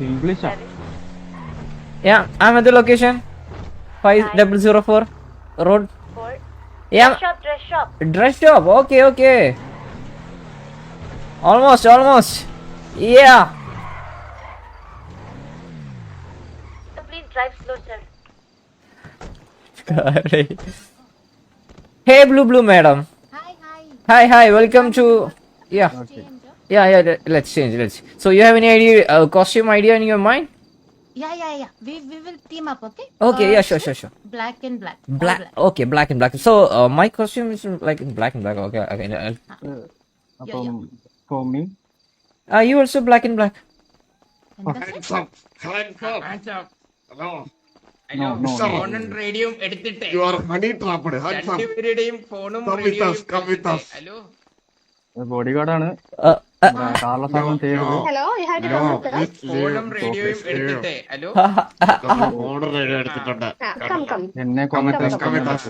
English ah? Yeah, I'm at the location. Five double zero four road. Four. Yeah. Dress shop, dress shop. Dress shop. Okay, okay. Almost, almost. Yeah. Please drive slow, sir. Sorry. hey, blue blue madam. Hi, hi. Hi, hi. Welcome to. Yeah. Okay. yeah, yeah. let- Let's change. Let's. So you have any idea, uh, costume idea in your mind? Yeah, yeah, yeah. We we will team up, okay? Okay, Uh, yeah, sure, sure, sure. Black and black. all Black. Okay, black and black. So uh, my costume is like in black and black. Okay, okay. Uh, appam for me uh, you also black and black. And that's it. Hands up. Hello. No, no, no. ഫോണും റേഡിയോയും എടുത്തിട്ട് You are honey trapped. Hands up. രണ്ടുപേരുടെയും ഫോണും Come with റേഡിയോയും us, come with us. Hello body ഗാർഡാണ് Uh, uh, leave. എടുത്തിട്ട് hello Ah. എന്നെ uh, Come, with us, come, with us.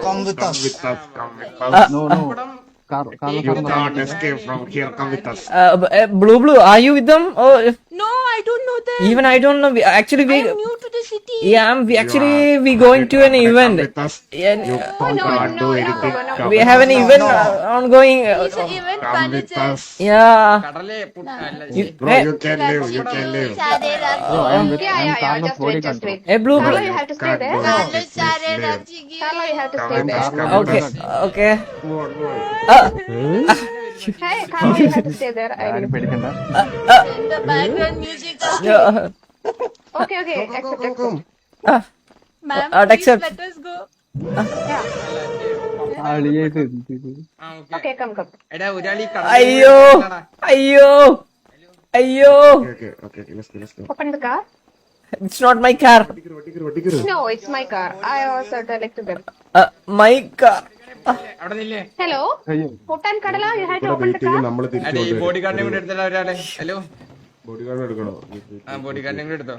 Come with us. Come with us. Carl, Carl, You Carl, can't escape from here. Come with us. Uh, uh, Blue Blue, are you with them? Or if, No, I don't know them. even I don't know. We, actually, I we am new to city. Yeah, I'm- we You actually are- we going to an Come event. with us. Yeah, You no, can't no, do no, anything. no, no. Come we with have an us. event no. uh, ongoing. uh, He's an event Come with manager. us. yeah. കടലെ puttu അല്ല You, Bro, hey, you can live. You can live. Sare Oh, I am with Yeah, I am yeah, yeah. Carlos Just body wait, just control. wait. hey, blue, Carlo, blue. you have to stay Can't there. go. Carlos Please Sare live. Rachigi. Carlo, you have to Come stay with there. us, come with Okay, us. okay. Go on, go on. Uh, Hey, Carlo, you have to stay there. I ആരും will. പേടിക്കണ്ട And the background music. yeah. Okay, okay. Accept, Go, go, accept. go. Uh, Ma'am, Uh, please accept. let us go. അളിയത് ആ, okay. Okay, come, come. എടാ ഒരാളീ അയ്യോ അയ്യോ അയ്യോ Okay, okay, okay, okay. Let's go, let's go. Open the car. it's not my car വട്ടിക്കരു, വട്ടിക്കരു, വട്ടിക്കരു. No, it's my car. I also tell them. uh, my അവിടെ നില്ലേ Hello? അയ്യോ Putan Kadala, you have to ഇവിടെ open the wait ചെയ്യും car. നമ്മൾ അതെ തിരിച്ചു ഈ ബോഡി ഗാർഡിനെ കൂടെ എടുത്തല്ലോ ഒരാളെ ഹലോ ബോഡി ഗാർഡ് എടുക്കണോ ആ ബോഡി ഗാർഡിനെ കൂടെ എടുത്തോ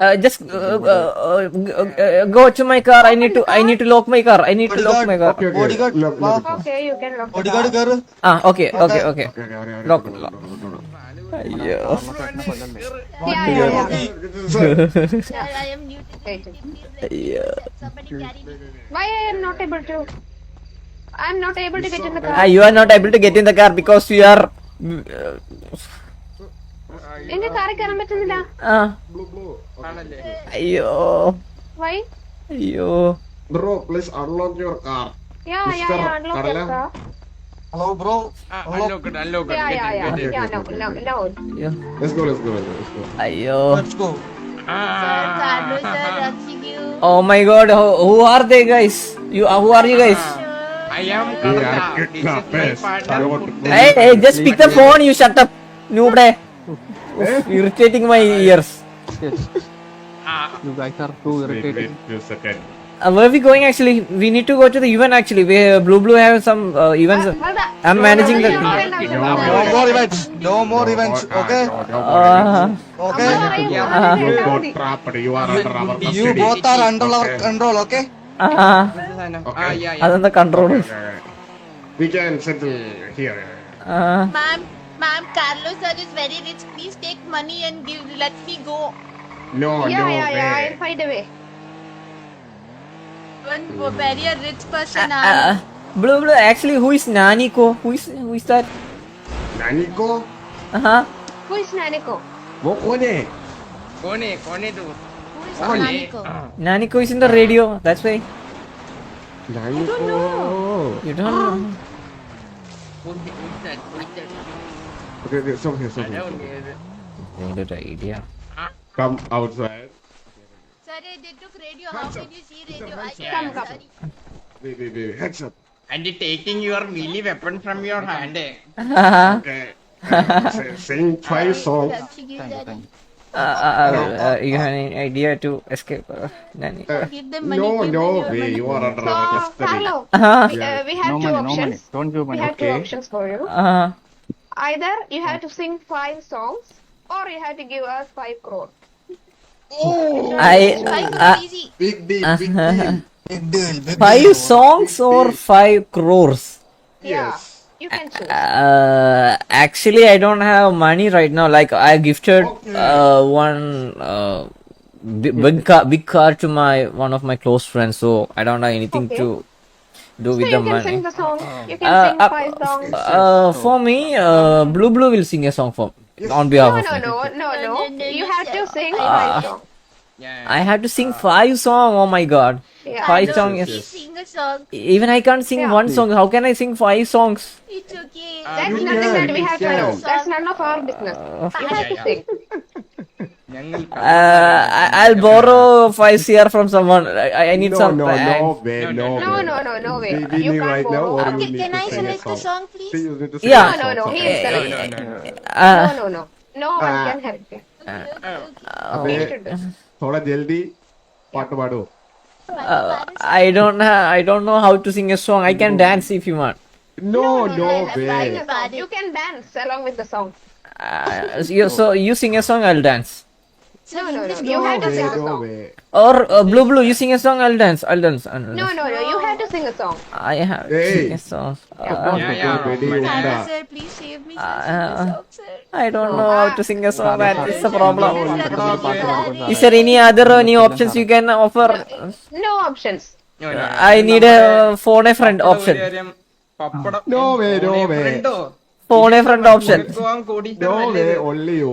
uh, just uh, uh, uh, uh, go to my car i need to i need to lock my car i need to lock my car Okay, okay. Bodyguard, Lock, വാ. lock it. Okay, you can lock the bodyguard car. കയറ് ah okay okay okay Okay, okay, അറിയാം, അറിയാം. Lock, എടുക്കണം, lock. എടുക്കണം, എടുക്കണം. അയ്യോ Yeah, yeah, yeah. Sir, I am new to the Wait. city. Please let me അയ്യോ somebody carry me. Why I am not able to? I am not able to get in the car. ah you are not able to get in the car because you are uh, എന്റെ കാറിൽ കയറാൻ പറ്റുന്നില്ല ah അയ്യോ why അയ്യോ Bro, please unlock your car. Yeah yeah yeah unlock? Your car hello bro unlock unlock yeah yeah yeah yeah no no no അയ്യോ Let's go, let's go, let's go. അയ്യോ let's go Rachigi. oh my god who, who are they guys you uh, who are you guys I put. hey hey just pick the phone you shut up noobre Oof, irritating my ears you guys are to Wait, wait, irritating few seconds. Uh, where are we going actually? We need to go to the event actually. We uh, Blue Blue have some uh, events. I'm managing the. No more events no more events okay Uh, okay You got trapped. You are under our you custody. Both are under our control okay uh, ah yeah യാ അതെന്താ control. Okay. We can settle here. Uh, Ma'am, Ma'am, Carlos sir is very rich. Please take money and give. Let me go. No, yeah, no yeah, way. yeah. I'll find a way. One hmm. very rich person. Uh, uh. Actually, who is Naniko? Who is who is that? Naniko? Uh huh. Who is Naniko? वो कौन है कौन है कौन है तू Who is Naniko? Naniko is in the radio. That's why you don't know. You don't know. Okay, okay, stop here, stop here. Need an idea. Come outside. Sir, they took radio. How can you see radio? I come, come. Wait, wait, wait. Heads up. And taking your melee weapon from your hand. Eh? okay. Uh, sing five. Thank you, thank you. Uh, uh, uh, uh, you uh, have any idea to escape? Uh, Nani? Give. No, no. You are under arrest. So, Carlo, -huh. we, we have no two money, options. No money. Don't money. We have okay. two options for you. -huh. Either you have to sing five songs, or you have to give us five crore. Oh, I, big big uh-huh. big. Five songs or five crores? Yes. Yeah. You can choose. Uh, actually, I don't have money right now. Like I gifted uh, one uh, bi- big car, big car to my one of my close friends, so I don't have anything Okay. to do So with you the can money. sing the song. You can Uh, sing uh, five songs. Uh, for me, uh, Blue Blue will sing a song for on behalf no, of me. no, no, no. no, no, You have to sing five songs. Yeah. I have to sing five song. Oh my god, yeah, five songs. Yes. Song. Even I can't sing Yeah. one song. How can I sing five songs? It's okay. That's nothing that we have to do. That's none of our business. Uh, I'll borrow five CR from someone. I, I- need no, some. no, I- no, way, no, No, way. no, no, no way. We, we You can't right now, Okay, you Okay, can I select the song. please? you Yeah. No, no, no, song. he uh, No, no, no, no. uh, No, no, no. Okay. one Ah. can help you. അതെ, Okay. ജൽദി Okay. പാടുവോ uh, I don't have. I don't know how to sing a song. I can dance if you want. no no Sing way a. You can dance along with the song. Uh, you, so you sing a song, I'll dance. No, no, no. You had have to sing a song. Or uh, blue blue, you sing a song, I'll dance. I'll dance. I'll No, dance. no, no. no. You have to sing a song. I have to Hey. sing a song. Uh, Yeah, yeah. sir, please save me. Sir, Uh. I don't know how to sing a song. That is the problem. Is there any other uh, new options you can offer? No options. No, no, no. I need a phone a friend option. Pappadam No way, no way. Phone a friend option. no way only you.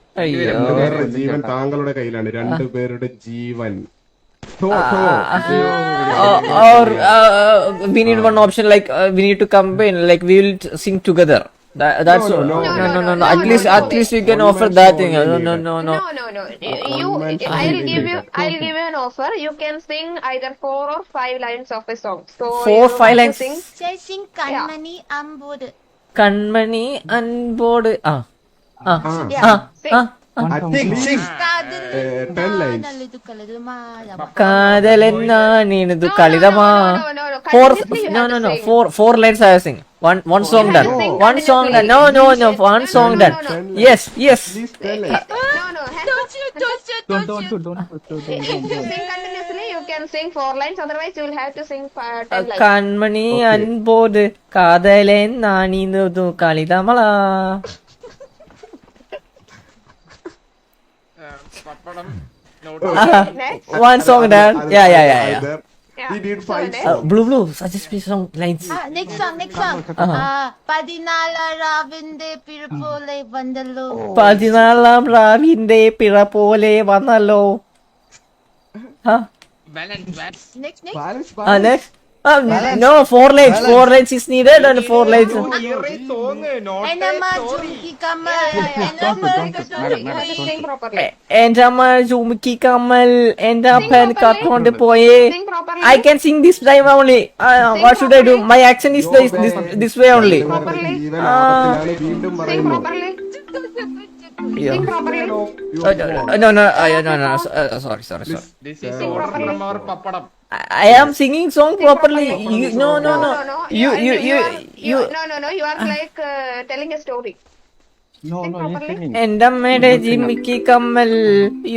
ജീവൻ താങ്കളുടെ കയ്യിലാണ്. രണ്ടു പേരുടെ ജീവൻ. കൺമണി അൻപോട് ആ. കാതലെന്നാണിത് കളിതമാ no, to no. sing. Four, four lines I sing. One, one song done. One song done. No, no, no. One song done. Yes, yes. Don't you, don't you, Don't, don't sing continuously, you can sing four lines. Otherwise, you will have to sing five, ten lines. കൺമണി. അൻപോട് കാതലെന്നാണിതു കളിതമള ആ, പപ്പടം Next. One song down. Yeah, yeah, yeah, yeah. Yeah. We need So five next. Uh, blue, blue. Suggest me song lines. Ah, next song, next song. Uh-huh. Ah, Padinala Ravinde Pirapole Vandalo. രാവിന്റെ പിറ പോലെ വന്നല്ലോ Huh? Balance, balance. Next, next. balance, balance. Uh, balance. Next. Uh, no, four lines. Four lines is needed and four lines. And Enama Chumki Kamal. and sing അപ്പൻ കത്തോണ്ട് പോയേ Sing properly. I can sing this time only. Uh, what should I do? My accent is this, this, this way only. properly. ജീവൻ ആപത്തിലാണ് വീണ്ടും Sing പറയുന്നു properly. Yeah. Sing properly. You Uh, no, no, uh, no, no, so- uh, sorry, sorry, sorry. This is order from our pappadam I, I am singing song properly. You, no, no, no. No, no. You, you, you, you. No, no, no. You are like uh, telling a story. No, no, properly. singing. എന്റെ അമ്മയുടെ ജിമ്മിക്ക് കമ്മൽ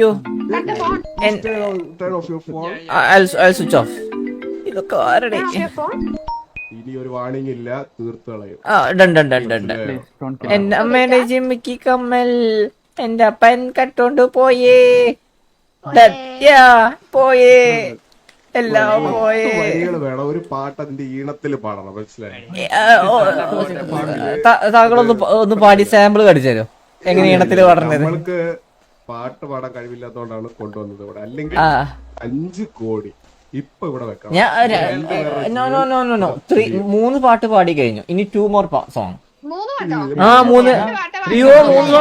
യോ Cut the phone. and turn on- turn off your phone. I'll, I'll switch off. ഇതൊക്കെ ആരുടെ Turn off your phone. ഇനി ഒരു warning ഇല്ല തീർത്ത് കളയും ആ don't kill him. എന്റെ അമ്മയുടെ ജിമ്മിക്ക് കമ്മൽ എന്റെ അപ്പൻ കട്ടോണ്ട് പോയേ. Yeah, പോയേ എല്ലാം പോയേ. വേണം. ഒരു പാട്ട് അതിന്റെ ഈണത്തിൽ പാടണം. മനസ്സിലായി? താങ്കളൊന്ന് ഒന്ന് പാടി സാമ്പിൾ കടിച്ചു എങ്ങനെ ഈണത്തിൽ പാടണത് നമ്മൾക്ക് പാട്ട് പാടാൻ കഴിവില്ലാത്തോണ്ടാണ് കൊണ്ടുവന്നത് ഇവിടെ. അല്ലെങ്കിൽ അഞ്ച് കോടി ഇപ്പൊ ഇവിടെ വെക്കാം ഞാൻ no no no no no three മൂന്ന് പാട്ട് പാടി കഴിഞ്ഞു. ഇനി ടു മോർ സോങ് മൂന്ന് പാട്ടോ? ആ മൂന്ന് അയ്യോ മൂന്ന്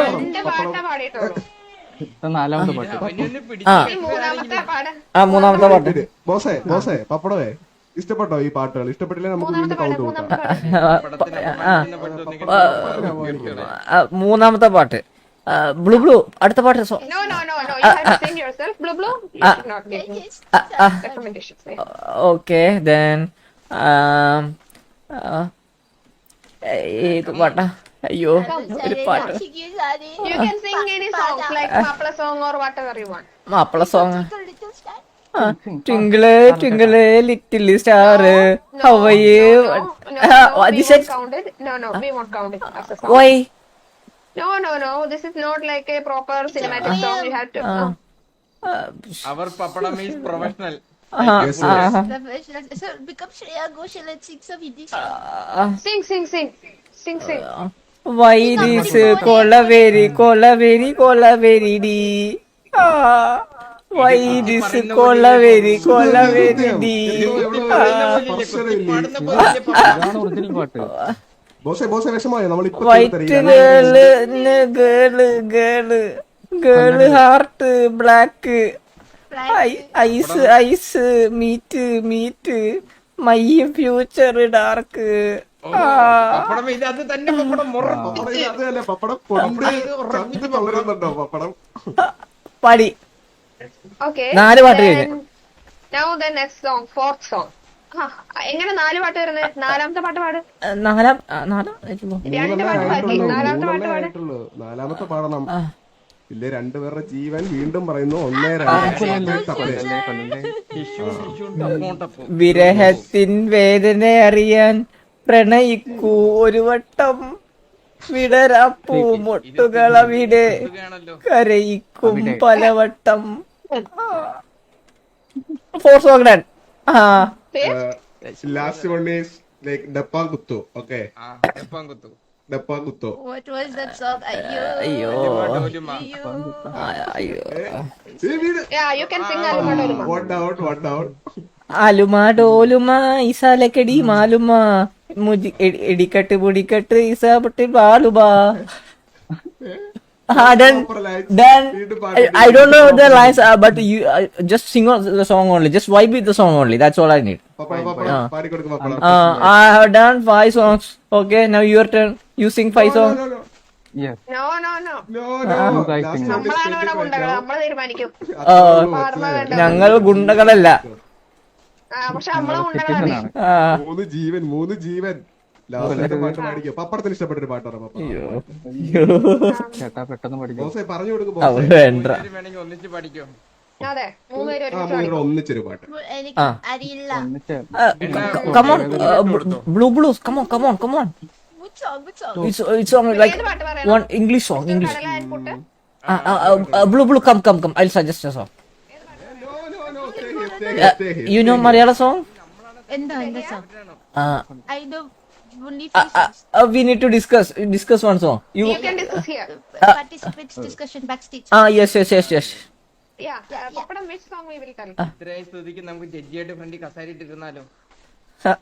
പാടിയിട്ടുള്ളൂ. നാലാമത്തെ പാട്ട്. അവനൊന്ന് ആ. മൂന്നാമത്തെ പാട് ആ മൂന്നാമത്തെ പാട്ട്. ബോസേ ബോസേ പപ്പടവേ ഇഷ്ടപ്പെട്ടോ ഈ പാട്ടുകൾ? ഇഷ്ടപ്പെട്ടില്ലേ നമുക്ക് മൂന്നാമത്തെ വീണ്ടും പാട്ട് കൗണ്ട് കൂട്ടാം മൂന്നാമത്തെ പാട്ട്. മൂന്നാമത്തെ പാട്ട്. ബ്ലൂ ബ്ലൂ അടുത്ത പാട്ട്. ഓക്കെ ദെൻ ഏത് പാട്ടാ? അയ്യോ ഒരു പാട്ട് Sige, Sari. You can sing any songs like Mapla song or whatever you want. Mappila song star. Twinkle twinkle little star No, ഹവയ് no, no, no, no, we won't count it. No, no, we won't count it as a song. Why No, no, no. This is not like a proper cinematic song. You have to. no. Our pappadam is professional. Become Shreya Ghoshal Hindi sing, sing, sing, sing. Why this kolaveri kolaveri kolaveri di why വൈരീസ് kolaveri kolaveri di white girl girl girl. Girl heart black. Eyes eyes meet meet. My future dark. Pappadam ഇതിനകത്ത് തന്നെ പപ്പടം പപ്പടം അതല്ലേ പപ്പടം കൊണ്ട് വളരുന്നുണ്ടോ പപ്പടം? പാടി. നാല് പാട്ട് കഴിഞ്ഞു. Song, fourth song. എങ്ങനെ നാല് പാട്ട് വരുന്നത്? നാലാമത്തെ പാട്ട് പാട്. നാലാം ആ, നാലാം ആയിട്ടുള്ളൂ. രണ്ട് പാട്ട് ബാക്കി. നാലാമത്തെ പാട്ട് പാട്. നാലാമത്തെ പാടണം. ഇല്ലേ രണ്ടുപേരുടെ ജീവൻ വീണ്ടും പറയുന്നു. ഒന്നേ രണ്ട്. വിരഹത്തിൻ വേദന അറിയാൻ പ്രണയിക്കൂ ഒരു വട്ടം വിടരാപ്പൂ മുട്ടുകളവിടെ കരയിക്കും പലവട്ടം. Four song done ah. Last one is like dappankuthu okay ah എപ്പം കുത്തു ഡപ്പാ കുത്തു What was that song? Ayo. അയ്യോ. ആ, അയ്യോ. വൺ ആലുമ ഡോലുമ ഈസാലക്കടി മാലുമ ഇടിക്കട്ട് പൊടിക്കട്ട് ഈസാട്ടി പാടുബാ I do know the lines but you just sing the song only just vibe with the only that's all I need I have done five songs okay now your turn you sing five song ഞങ്ങൾ ഗുണ്ടകളല്ല. മൂന്ന് ജീവൻ മൂന്ന് ജീവൻ. Last പാട്ട് ഒന്നിച്ചൊരു എന്നിട്ട് come English song English blue blue come come come I suggest on. Uh, you know Malayalam song? എന്താ എന്താ song? Uh, I know only uh, few uh, songs. uh, we need to discuss discuss one song. You You can discuss here. Participants discussion backstage. ah yes yes yes yes. Yeah, uh, pappadam which song we will tell. ഇത്രയും സ്തുതിക്ക് നമുക്ക് ജഡ്ജിയായിട്ട് ഫ്രണ്ടിൽ കസാരി ഇട്ടിരുന്നാലോ ആ.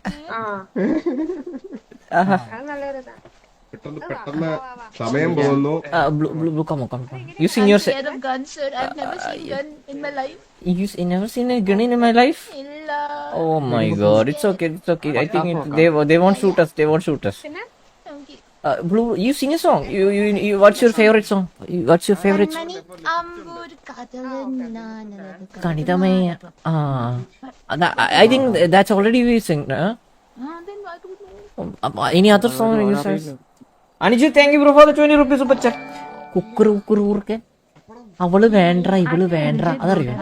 അത് നല്ലൊരു ഇതാണ്. പെട്ടെന്ന് പെട്ടെന്ന് സമയം പോകുന്നു Uh, blue blue blue. Come on come on. You sing I'm your. se- scared of guns, sir. I've never seen gun in my life. You s- you never seen a gun in my life? Illa. Oh my god, it's okay, it's okay. I think it, they they won't shoot us. They won't shoot us. പിന്നെ Okay. Uh, Blue, you sing a song. You, you, you what's your favorite song? You- What's your favorite? Mani ambur kadalan na nalagay. Kanitame. Ah, that, I I think that's already we sing. Huh? Ah, then I don't know. Um, uh, any other song you say? Aniju, thank you bro for the 20 rupees super chat കുക്കുറു കുക്കുറു ഊർക്കെ അവൾ വേണ്ട ഇവൾ വേണ്ട അതറിയോ.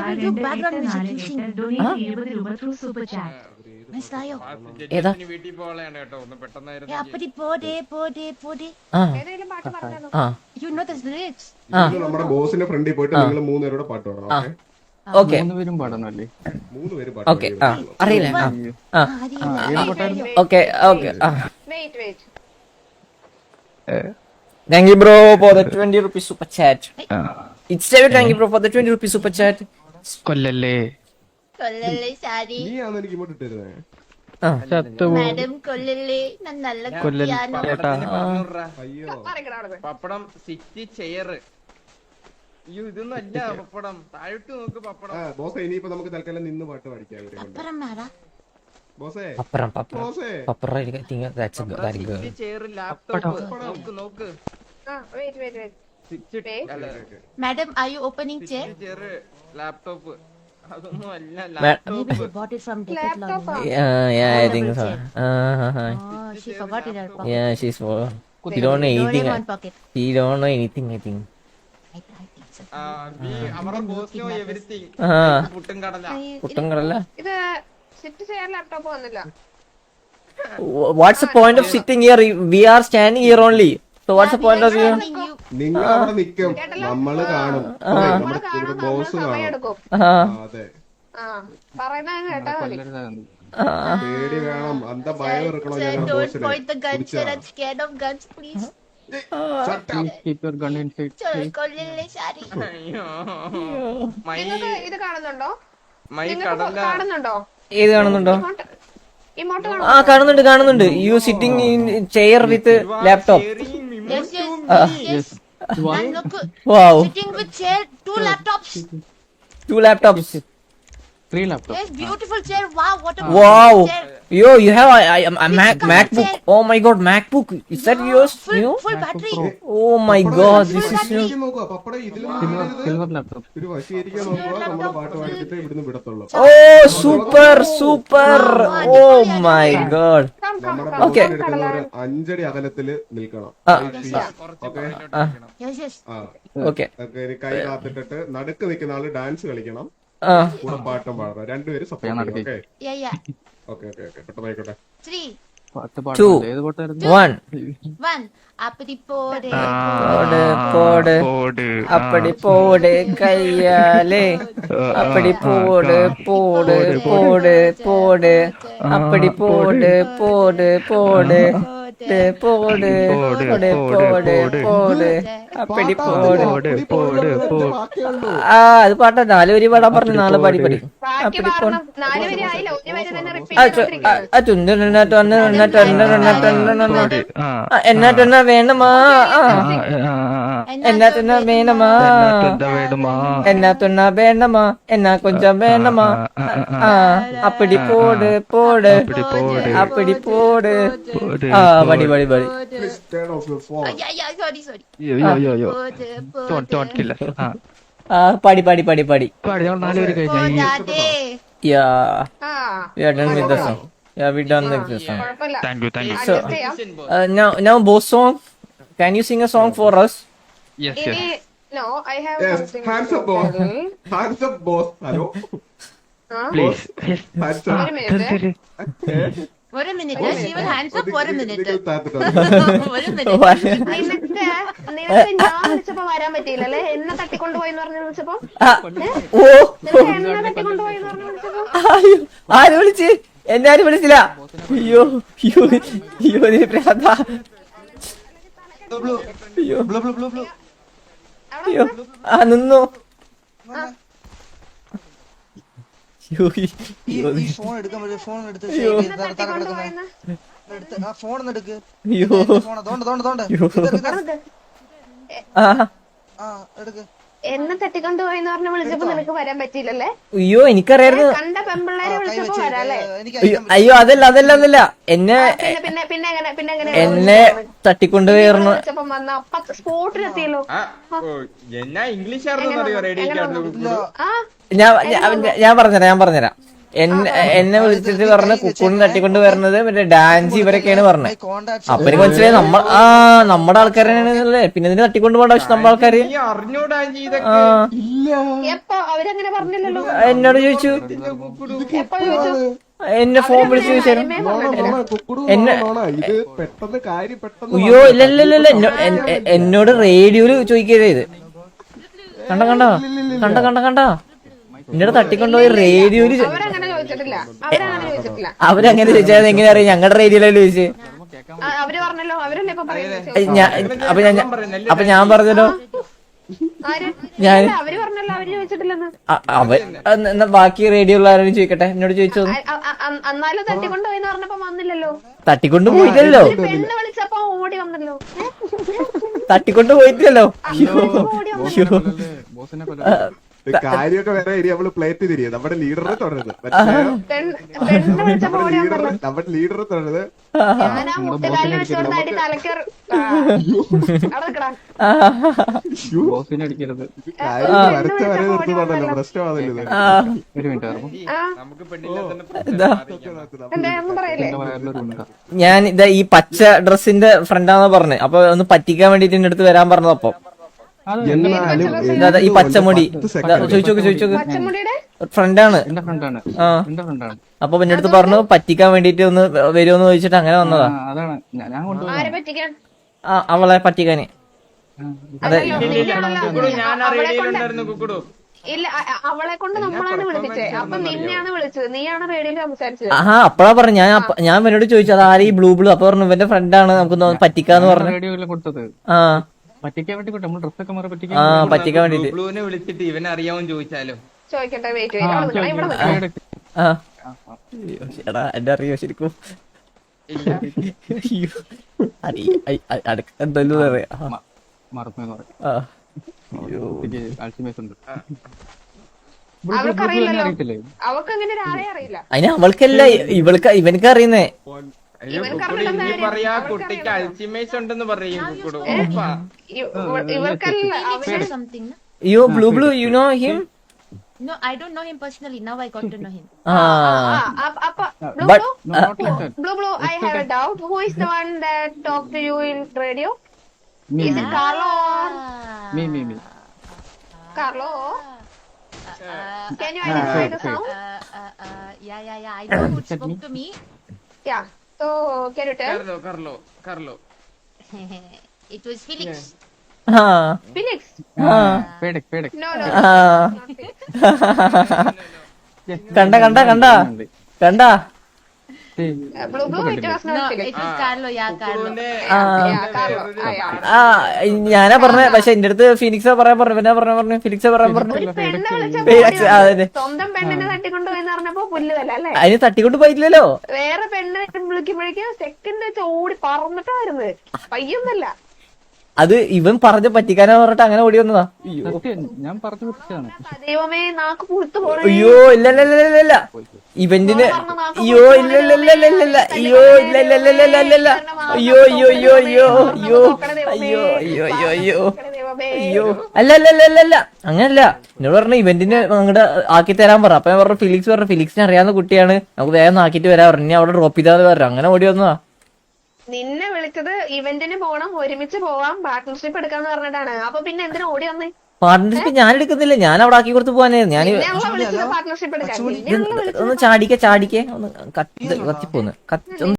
ഏതാ? ബോസിന്റെ ഫ്രണ്ടിൽ പോയിട്ട് നിങ്ങൾ മൂന്നുപേരുടെ പാട്ട് പാടണം ഓക്കെ? ഓക്കെ. മൂന്ന് പേരും പാടണല്ലേ മൂന്ന് പേര് ഓക്കെ. പാട്ട് ആ. അറിയില്ല. Okay okay thank you bro for the 20 rupees super chat. It's thank you bro for the 20 rupees super chat. കൊല്ലല്ലേ. കൊല്ലല്ലേ സാരി. നീ ആണെന്ന് എനിക്ക് ഇങ്ങോട്ട് ഇട്ടിരുന്നേ? ചത്തുപോ Madam Kollele, na nalag കൊല്ലൽ piano. ചേട്ടാ. അയ്യോ. പപ്പടം സിറ്റി ചെയർ അയ്യോ ഇതൊന്നും അല്ല പപ്പടം. താഴോട്ട് നോക്ക് പപ്പടം. ബോസ് ഇനിയിപ്പോ നമുക്ക് തൽക്കാലം നിന്ന് പാട്ട് പഠിക്കാം ഇവരെ കൊണ്ട് Para mara. I think that's a good that good chair laptop നോക്ക് നോക്ക് ആ wait wait wait Madam, are you opening chair? Chair laptop അതൊന്നും അല്ല laptop yeah yeah I think so uh, uh, uh, Oh, she don't know anything she don't know anything I think. ആ, Ah. പുട്ടും കടല പുട്ടും കടല ഇത് sit ചെയ്യാൻ laptop വന്നില്ല. Wh- what's the point of sitting here? We are standing here only. So what's the point of you? നിങ്ങൾ അവിടെ നമ്മൾ കാണും. നമ്മൾ നമ്മൾ നമ്മുടെ ബോസ് കാണും. അതെ. പേടി വേണം. അന്ത ഭയം ഇറക്കണോ ഞങ്ങളുടെ don't ബോസിന് ഇത് കാണുന്നുണ്ടോ? കാണുന്നുണ്ടോ? ഏത് കാണുന്നുണ്ടോ? ആ കാണുന്നുണ്ട്? കാണുന്നുണ്ട് you sitting in chair with laptop two laptop Ah. Two laptops. Yes, beautiful chair. Wow, what a wow beautiful chair. yo you have a, a, a Mac, macbook Chair. oh my god macbook is yeah, that yours Full, new? full battery. oh my god this is new oh super super oh my god okay ഒരു okay നോക്കുക okay okay okay okay okay oh super super oh my god okay Okay. okay okay okay അഞ്ചടി അകലത്തിൽ നിൽക്കണം okay okay കൈ കാത്തിട്ടിട്ട് നടുക്ക് നിൽക്കുന്ന ആൾ dance കളിക്കണം ഏത് അപ്പടി പോട് പോട്. പോട് അപ്പടി പോട് കയ്യാലേ. അപ്പടി പോട് പോട് പോട് പോട് അപ്പടി പോട് പോട്. പോട് പോട് പോട് ആ അത് പാട്ട നാല് പാടാൻ പറഞ്ഞു നാളെ പാടി പഠി അപ്പടി എന്നാ എന്നാട്ടെന്ന വേണമാ എന്നാട്ടെന്ന വേണമാ എന്നാത്തൊന്ന വേണമാ എന്നാ കൊഞ്ചം വേണമാ ആ അപ്പടി പോട് പോട് അപ്പടി പോട് ആ പടി പടി പടി Please turn off your phone. Oh, yeah, yeah, sorry, sorry. Pode, pode. ആ പടി പടി പടി പടി Podade. യാ ആ we are done with the song yeah we done with the song കുഴപ്പമില്ല So, അഡ്ജസ്റ്റ് ചെയ്യാം uh, now now both song can you sing a song for us Yes, no I have Yes, something hands up, boss. Hands up, boss. a minute, yes, hands up for a minute. Hands up ഒരു minute. ഒരു minute. നിനക്ക് ഞാൻ വിളിച്ചപ്പോ വരാൻ പറ്റിയില്ലല്ലേ എന്നെ തട്ടിക്കൊണ്ടുപോയി എന്ന് പറഞ്ഞു വിളിച്ചപ്പോ? ആ, ഓ നിനക്ക് എന്നെ തട്ടിക്കൊണ്ടുപോയി എന്ന് പറഞ്ഞു വിളിച്ചപ്പോ? ആര് വിളിച്ച്? എന്നെ ആരും വിളിച്ചില്ല? അയ്യോ അയ്യോ അയ്യോ നീ പ്രാന്ത. അയ്യോ. അയ്യോ ആ നിന്നു. ഈ- ഈ ഫോൺ എടുക്കാൻ പറ്റും ഫോൺ എടുത്ത്. ഫോൺ എടുക്ക് അയ്യോ. ഫോൺ തോണ്ട് തോണ്ട് തോണ്ട്. എടുക്ക്. എന്നെ തട്ടിക്കൊണ്ടുപോയി പോയെന്ന് പറഞ്ഞ വിളിച്ചപ്പോ നിനക്ക് വരാൻ പറ്റിയില്ലല്ലേ? അയ്യോ എനിക്കറിയായിരുന്നു കണ്ട പെമ്പിള്ളേരെ വിളിച്ചപ്പോ വരാല്ലേ അയ്യോ അയ്യോ അതല്ല അതല്ല അതല്ല. എന്നെ പിന്നെ പിന്നെ പിന്നെ എങ്ങനെ പിന്നെ എങ്ങനെ? എന്നെ തട്ടിക്കൊണ്ടുപോയിരുന്നു വിളിച്ചപ്പം വന്ന അപ്പ സ്പോട്ടിലെത്തിയല്ലോ. എന്നാ ഇംഗ്ലീഷ് അറിയോ? റേഡിയോ ഞാൻ ഞാൻ- ഞാൻ പറഞ്ഞുതരാം ഞാൻ പറഞ്ഞുതരാം. എന്നെ എന്നെ വിളിച്ചിട്ട് പറഞ്ഞ കുക്കുണിനെ തട്ടിക്കൊണ്ട് വരുന്നത് മറ്റേ ഡാൻസ് ഇവരൊക്കെയാണ് പറഞ്ഞത് അപ്പൊ എനിക്ക് മനസ്സിലായി നമ്മ ആ നമ്മുടെ ആൾക്കാരാണല്ലേ പിന്നെ ഇതിന് തട്ടിക്കൊണ്ട് പോകേണ്ട ആവശ്യം നമ്മുടെ ആൾക്കാര്? എന്നോട് ചോദിച്ചു. എന്നെ ഫോൺ വിളിച്ചു ചോദിച്ചായിരുന്നു. അയ്യോ ഇല്ല ഇല്ല ഇല്ല ഇല്ല. എന്നോ- എൻ- എ- എന്നോട് റേഡിയോയിൽ ചോദിക്കരുത് ഇത് കണ്ട കണ്ട? കണ്ട കണ്ട കണ്ട? എന്നോട് തട്ടിക്കൊണ്ടുപോയി റേഡിയോയിൽ ചോദിച്ചിട്ടില്ല. അവരങ്ങനെ ചോദിച്ചിട്ടില്ല. അവരങ്ങനെ ചോദിച്ചാൽ എങ്ങനെ അറിയാം? ഞങ്ങളുടെ റേഡിയോയിലല്ലേ ചോദിച്ചു? അവർ പറഞ്ഞല്ലോ. അവരല്ലേ ഇപ്പൊ പറയുന്നത് അപ്പൊ ഞാൻ അപ്പൊ ഞാൻ പറഞ്ഞല്ലോ. ആര്? ഞാൻ അവർ പറഞ്ഞല്ലോ. അവർ ചോദിച്ചിട്ടില്ലെന്ന്. അ- എന്നാ ബാക്കി റേഡിയോ ഉള്ള ആരോടും ചോദിക്കട്ടെ? എന്നോട് ചോദിച്ചു? അന്നാലോ അ- അ- അ- തട്ടിക്കൊണ്ടുപോയി എന്ന് പറഞ്ഞപ്പോ വന്നില്ലല്ലോ. തട്ടിക്കൊണ്ട് പോയില്ലല്ലോ? പെണ്ണ് വിളിച്ചപ്പോ ഓടി വന്നല്ലോ? തട്ടിക്കൊണ്ട് പോയിട്ടില്ലല്ലോ? കാര്യമൊക്കെ വേറെ ഏരിയ നമ്മൾ പ്ലേറ്റ് തിരികെ നമ്മുടെ ലീഡറെ തുടരുന്നത് നമ്മുടെ ലീഡറെ തുടരുന്നത് വരച്ച വരെ നിർത്തുന്നുണ്ടല്ലോ. പ്രശ്നമാണല്ലോ ഞാൻ ഇതാ ഈ പച്ച ഡ്രസ്സിന്റെ ഫ്രണ്ടാന്ന് പറഞ്ഞു. അപ്പൊ ഒന്ന് പറ്റിക്കാൻ വേണ്ടിട്ട് എന്റെ അടുത്ത് വരാൻ പറഞ്ഞത് എന്നാലും ഈ പച്ചമുടി. ചോദിച്ചോക്ക് ചോദിച്ചോക്ക്. ഫ്രണ്ടാണ്. അപ്പൊ പിന്നെ അടുത്ത് പറഞ്ഞു പറ്റിക്കാൻ വേണ്ടിട്ട് ഒന്ന് വരുമെന്ന് ചോദിച്ചിട്ട് അങ്ങനെ വന്നതാ. അവളെ പറ്റിക്കാന്. അതെ. ഇല്ല അവളെ കൊണ്ട് നമ്മളാണ് നിന്നെയാണ് വിളിച്ചത്. നീയാണ് റേഡിയോയിൽ ആ അപ്പഴാ പറഞ്ഞു. ഞാൻ ഞാൻ എന്നോട് ചോദിച്ചു അത് ഈ ബ്ലൂ ബ്ലൂ? അപ്പൊ പറഞ്ഞു ഇവന്റെ ഫ്രണ്ടാണ് നമുക്ക് പറ്റിക്കാന്ന് പറഞ്ഞു. ആ. പറ്റിക്കാൻ വേണ്ടി നമ്മൾ പറ്റിക്കാൻ ആ പറ്റിക്കാൻ വേണ്ടിട്ട് ബ്ലൂനെ വിളിച്ചിട്ട് അറിയാമോ ചോദിച്ചാലോ ചോദിക്കട്ടെ വെയിറ്റ് എടാ അറിയോ ശരിക്കും അടുക്കെന്തല്ലോ അറിയാം അവൾക്കല്ല ഇവൾക്ക് ഇവനക്ക് അറിയുന്നേ പറയാ കുട്ടിക്ക് അൽസിമേഴ്സ് ഉണ്ടെന്ന് പറയും കുക്കുടു yo blue blue you know him No, I don't know him personally. Now I got to know him. Ah. ah, ah, ah, ah, Blue, but, Blue? Uh, Blue, Blue, oh, Blue, I have a doubt. Who is the one that talked to you in radio? Me, is me. it Carlo or? Me, me, me. Carlo or? Uh, Can you identify uh, the sound? Uh, uh, uh, yeah, yeah, yeah. I know who spoke to me. Yeah. So, can you tell? Carlo, Carlo, Carlo. it was Felix. Ah. Felix? Ah. Felix, Felix. No, no. Ah. കണ്ട കണ്ട കണ്ട കണ്ട ഞാനാ പറഞ്ഞ പക്ഷെ എന്റെ അടുത്ത് ഫിനിക്സ പറയാൻ പറഞ്ഞു പിന്നെ പറഞ്ഞ പറഞ്ഞു ഫിനിക്സ് പറയാൻ പറഞ്ഞു. സ്വന്തം പെണ്ണിനെ തട്ടിക്കൊണ്ടുപോയെന്ന് പറഞ്ഞപ്പോ പുല്ലുതല്ല അല്ലേ? അതിന് തട്ടിക്കൊണ്ട് പോയില്ലല്ലോ വേറെ പെണ്ണിനെ വിളിക്കുമ്പോഴേക്കും സെക്കൻഡ് വെച്ച് ഓടി പറന്നിട്ടാ വരുന്നത്. പയ്യൊന്നല്ല. അത് ഇവൻ പറഞ്ഞ പറ്റിക്കാനാ പറഞ്ഞിട്ട് അങ്ങനെ ഓടി വന്നതാ. ഞാൻ പറഞ്ഞു പറ്റിച്ചതാണ് ദൈവമേ നാക്ക് പുഴുത്തു പോണേ. അയ്യോ ഇല്ല ഇല്ല ഇല്ല ഇല്ല ഇല്ല. ഇവന്റിന് അയ്യോ ഇല്ല ഇല്ല ഇല്ല ഇല്ല ഇല്ല. ഇല്ല അയ്യോ ഇല്ല അയ്യോ അയ്യോ അയ്യോ അയ്യോ അയ്യോ. അയ്യോ അയ്യോ അയ്യോ അയ്യോ. ദൈവമേ. അയ്യോ. അല്ല അല്ല അല്ല അല്ല അല്ല. അങ്ങനല്ല. എന്നോട് പറഞ്ഞ ഇവന്റിന് അങ്ങോട്ട് ആക്കി തരാൻ പറ. അപ്പൊ ഞാൻ പറഞ്ഞു ഫിലിക്സ് പറഞ്ഞു ഫിലിക്സിനെ അറിയാവുന്ന കുട്ടിയാണ്. നമുക്ക് വേഗം ആക്കിയിട്ട് വരാൻ പറഞ്ഞു അവിടെ ഡ്രോപ്പ് ചെയ്താൽ പറഞ്ഞു. അങ്ങനെ ഓടി വന്നതാ. നിന്നെ വിളിച്ചത് ഇവന്റിന് പോകണം ഒരുമിച്ച് പോവാം പാർട്ട്ണർഷിപ്പ് എടുക്കാന്ന് പറഞ്ഞിട്ടാണ്. അപ്പൊ പിന്നെ എന്തിനാ ഓടി വന്നേ? പാർട്ട്ണർഷിപ്പ് ഞാൻ എടുക്കുന്നില്ല. ഞാൻ അവിടെ ആക്കി കൊടുത്ത് പോവാനായിരുന്നു ഞാൻ പാർട്ട്ണർഷിപ്പ് എടുക്കാൻ. ഒന്ന് ചാടിക്കെ ചാടിക്കെ. ഒന്ന് കത്തി കത്തിപ്പോന്ന്. കത്തി